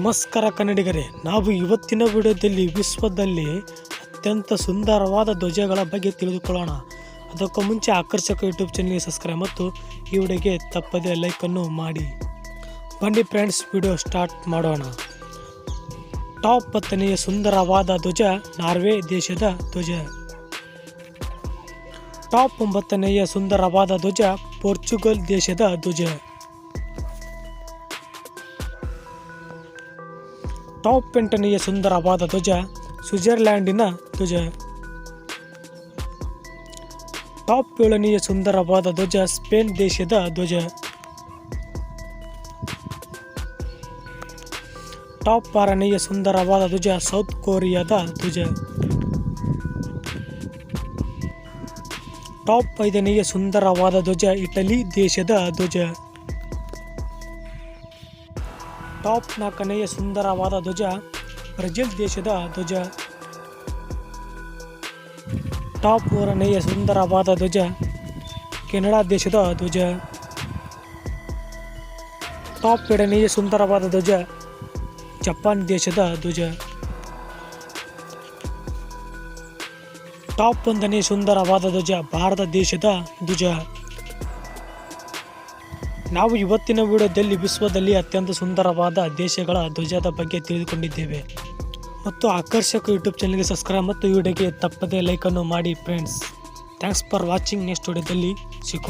ನಮಸ್ಕಾರ ಕನ್ನಡಿಗರೇ, ನಾವು ಇವತ್ತಿನ ವಿಡಿಯೋದಲ್ಲಿ ವಿಶ್ವದಲ್ಲಿ ಅತ್ಯಂತ ಸುಂದರವಾದ ಧ್ವಜಗಳ ಬಗ್ಗೆ ತಿಳಿದುಕೊಳ್ಳೋಣ. ಅದಕ್ಕೂ ಮುಂಚೆ ಆಕರ್ಷಕ ಯೂಟ್ಯೂಬ್ ಚಾನಲ್ಗೆ ಸಬ್ಸ್ಕ್ರೈಬ್ ಮತ್ತು ಈ ವಿಡಿಯೋಗೆ ತಪ್ಪದೇ ಲೈಕನ್ನು ಮಾಡಿ. ಬನ್ನಿ ಫ್ರೆಂಡ್ಸ್ ವಿಡಿಯೋ ಸ್ಟಾರ್ಟ್ ಮಾಡೋಣ. ಟಾಪ್ ಹತ್ತನೆಯ ಸುಂದರವಾದ ಧ್ವಜ ನಾರ್ವೆ ದೇಶದ ಧ್ವಜ. ಟಾಪ್ ಒಂಬತ್ತನೆಯ ಸುಂದರವಾದ ಧ್ವಜ ಪೋರ್ಚುಗಲ್ ದೇಶದ ಧ್ವಜ. ಟಾಪ್ ಎಂಟನೆಯ ಸುಂದರವಾದ ಧ್ವಜ ಸ್ವಿಟ್ಜರ್ಲ್ಯಾಂಡಿನ ಧ್ವಜ. ಟಾಪ್ ಏಳನೆಯ ಸುಂದರವಾದ ಧ್ವಜ ಸ್ಪೇನ್ ದೇಶದ ಧ್ವಜ. ಟಾಪ್ ಆರನೆಯ ಸುಂದರವಾದ ಧ್ವಜ ಸೌತ್ ಕೊರಿಯಾದ ಧ್ವಜ. ಟಾಪ್ ಐದನೆಯ ಸುಂದರವಾದ ಧ್ವಜ ಇಟಲಿ ದೇಶದ ಧ್ವಜ. ಟಾಪ್ ನಾಲ್ಕನೆಯ ಸುಂದರವಾದ ಧ್ವಜ, ಬ್ರೆಜಿಲ್ ದೇಶದ ಧ್ವಜ. ಟಾಪ್ ಮೂರನೆಯ ಸುಂದರವಾದ ಧ್ವಜ, ಕೆನಡಾ ದೇಶದ ಧ್ವಜ. ಟಾಪ್ ಎರಡನೆಯ ಸುಂದರವಾದ ಧ್ವಜ, ಜಪಾನ್ ದೇಶದ ಧ್ವಜ. ಟಾಪ್ ಒಂದನೇ ಸುಂದರವಾದ ಧ್ವಜ, ಭಾರತ ದೇಶದ ಧ್ವಜ. ನಾವು ಇವತ್ತಿನ ವಿಡಿಯೋದಲ್ಲಿ ವಿಶ್ವದಲ್ಲಿ ಅತ್ಯಂತ ಸುಂದರವಾದ ದೇಶಗಳ ಧ್ವಜದ ಬಗ್ಗೆ ತಿಳಿದುಕೊಂಡಿದ್ದೇವೆ. ಮತ್ತು ಆಕರ್ಷಕ ಯೂಟ್ಯೂಬ್ ಚಾನಲ್ಗೆ ಸಬ್ಸ್ಕ್ರೈಬ್ ಮತ್ತು ಈ ವಿಡಿಯೋಗೆ ತಪ್ಪದೇ ಲೈಕನ್ನು ಮಾಡಿ friends thanks for watching next ವಿಡಿಯೋದಲ್ಲಿ ಸಿಕ್ಕೋ